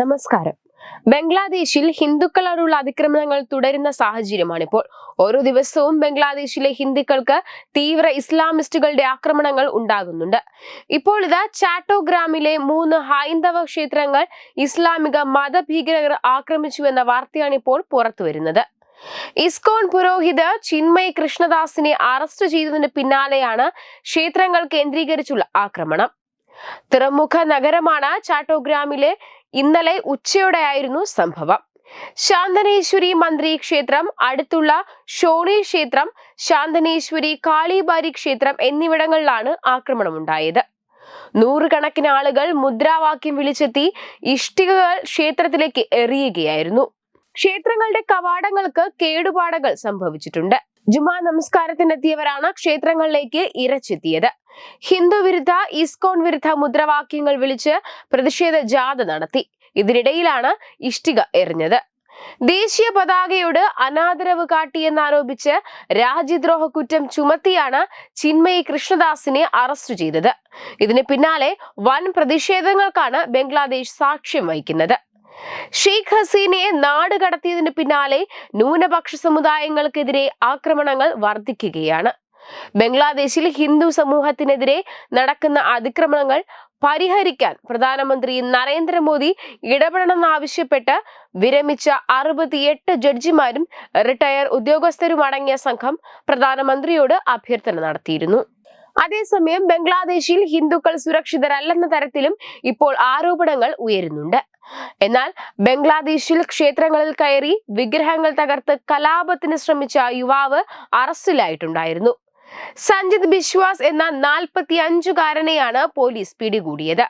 നമസ്കാരം. ബംഗ്ലാദേശിൽ ഹിന്ദുക്കളോടുള്ള അതിക്രമണങ്ങൾ തുടരുന്ന സാഹചര്യമാണിപ്പോൾ. ഓരോ ദിവസവും ബംഗ്ലാദേശിലെ ഹിന്ദുക്കൾക്ക് തീവ്ര ഇസ്ലാമിസ്റ്റുകളുടെ ആക്രമണങ്ങൾ ഉണ്ടാകുന്നുണ്ട്. ഇപ്പോൾ ഇതാ ചാറ്റോഗ്രാമിലെ മൂന്ന് ഹൈന്ദവ ക്ഷേത്രങ്ങൾ ഇസ്ലാമിക മതഭീകരർ ആക്രമിച്ചുവെന്ന വാർത്തയാണ് ഇപ്പോൾ പുറത്തുവരുന്നത്. ഇസ്കോൺ പുരോഹിത് ചിന്മയ് കൃഷ്ണദാസിനെ അറസ്റ്റ് ചെയ്തതിന് പിന്നാലെയാണ് ക്ഷേത്രങ്ങൾ കേന്ദ്രീകരിച്ചുള്ള ആക്രമണം. തുറമുഖ നഗരമാണ് ചാട്ടോഗ്രാമിലെ ഇന്നലെ ഉച്ചയോടെയായിരുന്നു സംഭവം. ശാന്തനേശ്വരി മന്ത്രി ക്ഷേത്രം അടുത്തുള്ള ഷോണി ക്ഷേത്രം ശാന്തനേശ്വരി കാളിബാരി ക്ഷേത്രം എന്നിവിടങ്ങളിലാണ് ആക്രമണമുണ്ടായത്. നൂറുകണക്കിന് ആളുകൾ മുദ്രാവാക്യം വിളിച്ചെത്തി ഇഷ്ടികകൾ ക്ഷേത്രത്തിലേക്ക് എറിയുകയായിരുന്നു. ക്ഷേത്രങ്ങളുടെ കവാടങ്ങൾക്ക് കേടുപാടുകൾ സംഭവിച്ചിട്ടുണ്ട്. ജുമാ നമസ്കാരത്തിനെത്തിയവരാണ് ക്ഷേത്രങ്ങളിലേക്ക് ഇരച്ചെത്തിയത്. ഹിന്ദു വിരുദ്ധ ഇസ്കോൺ വിരുദ്ധ മുദ്രാവാക്യങ്ങൾ വിളിച്ച് പ്രതിഷേധ ജാഥ നടത്തി. ഇതിനിടയിലാണ് ഇഷ്ടിക എറിഞ്ഞത്. ദേശീയ പതാകയോട് അനാദരവ് കാട്ടിയെന്നാരോപിച്ച് രാജ്യദ്രോഹ കുറ്റം ചുമത്തിയാണ് ചിന്മയി കൃഷ്ണദാസിനെ അറസ്റ്റ് ചെയ്തത്. ഇതിന് പിന്നാലെ വൻ പ്രതിഷേധങ്ങൾക്കാണ് ബംഗ്ലാദേശ് സാക്ഷ്യം വഹിക്കുന്നത്. ഷെയ്ഖ് ഹസീനയെ നാട് കടത്തിയതിന് പിന്നാലെ ന്യൂനപക്ഷ സമുദായങ്ങൾക്കെതിരെ ആക്രമണങ്ങൾ വർദ്ധിക്കുകയാണ് ബംഗ്ലാദേശിൽ ഹിന്ദു സമൂഹത്തിനെതിരെ നടക്കുന്ന അതിക്രമണങ്ങൾ പരിഹരിക്കാൻ പ്രധാനമന്ത്രി നരേന്ദ്രമോദി ഇടപെടണമെന്നാവശ്യപ്പെട്ട് വിരമിച്ച അറുപത്തിയെട്ട് ജഡ്ജിമാരും റിട്ടയർ ഉദ്യോഗസ്ഥരുമടങ്ങിയ സംഘം പ്രധാനമന്ത്രിയോട് അഭ്യർത്ഥന നടത്തിയിരുന്നു. അതേസമയം ബംഗ്ലാദേശിൽ ഹിന്ദുക്കൾ സുരക്ഷിതരല്ലെന്ന തരത്തിലും ഇപ്പോൾ ആരോപണങ്ങൾ ഉയരുന്നുണ്ട്. എന്നാൽ ബംഗ്ലാദേശിൽ ക്ഷേത്രങ്ങളിൽ കയറി വിഗ്രഹങ്ങൾ തകർത്ത് കലാപത്തിന് ശ്രമിച്ച യുവാവ് അറസ്റ്റിലായിട്ടുണ്ടായിരുന്നു. സഞ്ജിത് ബിശ്വാസ് എന്ന നാൽപ്പത്തി അഞ്ചുകാരനെയാണ് പോലീസ് പിടികൂടിയത്.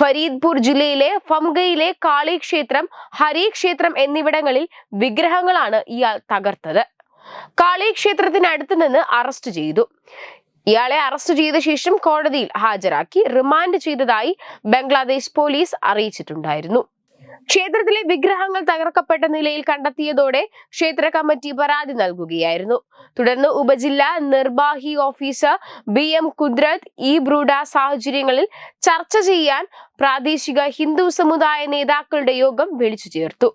ഫരീദ്പൂർ ജില്ലയിലെ ഫംഗയിലെ കാളി ക്ഷേത്രം ഹരി ക്ഷേത്രം എന്നിവിടങ്ങളിൽ വിഗ്രഹങ്ങളാണ് ഇയാൾ തകർത്തത്. കാളി ക്ഷേത്രത്തിനടുത്ത് നിന്ന് അറസ്റ്റ് ചെയ്തു. ഇയാളെ അറസ്റ്റ് ചെയ്ത ശേഷം കോടതിയിൽ ഹാജരാക്കി റിമാൻഡ് ചെയ്തതായി ബംഗ്ലാദേശ് പോലീസ് അറിയിച്ചിട്ടുണ്ടായിരുന്നു. ക്ഷേത്രത്തിലെ വിഗ്രഹങ്ങൾ തകർക്കപ്പെട്ട നിലയിൽ കണ്ടെത്തിയതോടെ ക്ഷേത്ര കമ്മിറ്റി പരാതി നൽകുകയായിരുന്നു. തുടർന്ന് ഉപജില്ലാ നിർവാഹി ഓഫീസർ ബി എം കുദ്രത് ഈ ബ്രൂഡ സാഹചര്യങ്ങളിൽ ചർച്ച ചെയ്യാൻ പ്രാദേശിക ഹിന്ദു സമുദായ നേതാക്കളുടെ യോഗം വിളിച്ചു ചേർത്തു.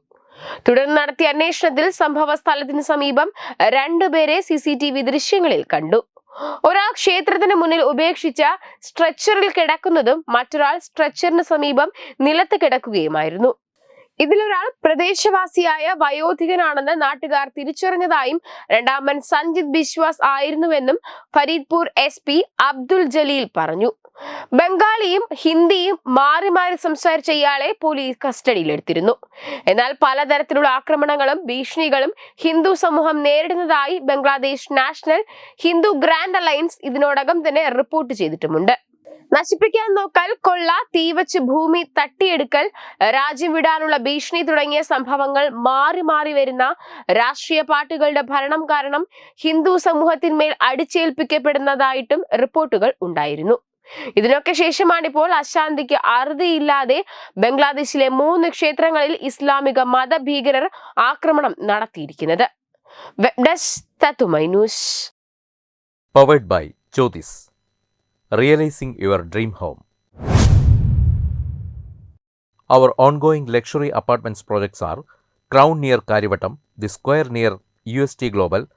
തുടർന്ന് നടത്തിയ അന്വേഷണത്തിൽ സംഭവ സ്ഥലത്തിന് സമീപം രണ്ടുപേരെ സി സി ടി വി ദൃശ്യങ്ങളിൽ കണ്ടു. ഒരാൾ ക്ഷേത്രത്തിന് മുന്നിൽ ഉപേക്ഷിച്ച സ്ട്രെച്ചറിൽ കിടക്കുന്നതും മറ്റൊരാൾ സ്ട്രെച്ചറിന് സമീപം നിലത്ത് കിടക്കുകയുമായിരുന്നു. ഇതിലൊരാൾ പ്രദേശവാസിയായ വയോധികനാണെന്ന് നാട്ടുകാർ തിരിച്ചറിഞ്ഞതായും രണ്ടാമൻ സഞ്ജിത് ബിശ്വാസ് ആയിരുന്നുവെന്നും ഫരീദ്പൂർ എസ് അബ്ദുൽ ജലീൽ പറഞ്ഞു. ബംഗാളിയും ഹിന്ദിയും മാറി മാറി സംസാരിച്ച ഇയാളെ പോലീസ് കസ്റ്റഡിയിലെടുത്തിരുന്നു. എന്നാൽ പലതരത്തിലുള്ള ആക്രമണങ്ങളും ഭീഷണികളും ഹിന്ദു സമൂഹം നേരിടുന്നതായി Bangladesh national Hindu grand alliance ഇതിനോടകം തന്നെ റിപ്പോർട്ട് ചെയ്തിട്ടുമുണ്ട്. നശിപ്പിക്കാൻ നോക്കൽ കൊള്ള തീവച്ച് ഭൂമി തട്ടിയെടുക്കൽ രാജ്യം വിടാനുള്ള ഭീഷണി തുടങ്ങിയ സംഭവങ്ങൾ മാറി മാറി വരുന്ന രാഷ്ട്രീയ പാർട്ടികളുടെ ഭരണം കാരണം ഹിന്ദു സമൂഹത്തിന്മേൽ അടിച്ചേൽപ്പിക്കപ്പെടുന്നതായിട്ടും റിപ്പോർട്ടുകൾ ഉണ്ടായിരുന്നു. ഇതിനൊക്കെ ശേഷമാണിപ്പോൾ അശാന്തിക്ക് അറുതിയില്ലാതെ ബംഗ്ലാദേശിലെ മൂന്ന് ക്ഷേത്രങ്ങളിൽ ഇസ്ലാമിക മതഭീകരർ ആക്രമണം നടത്തിയിരിക്കുന്നത്. വെബ് ഡെസ്ക് തത്തുമൈ realising your dream home the square near U S T Crown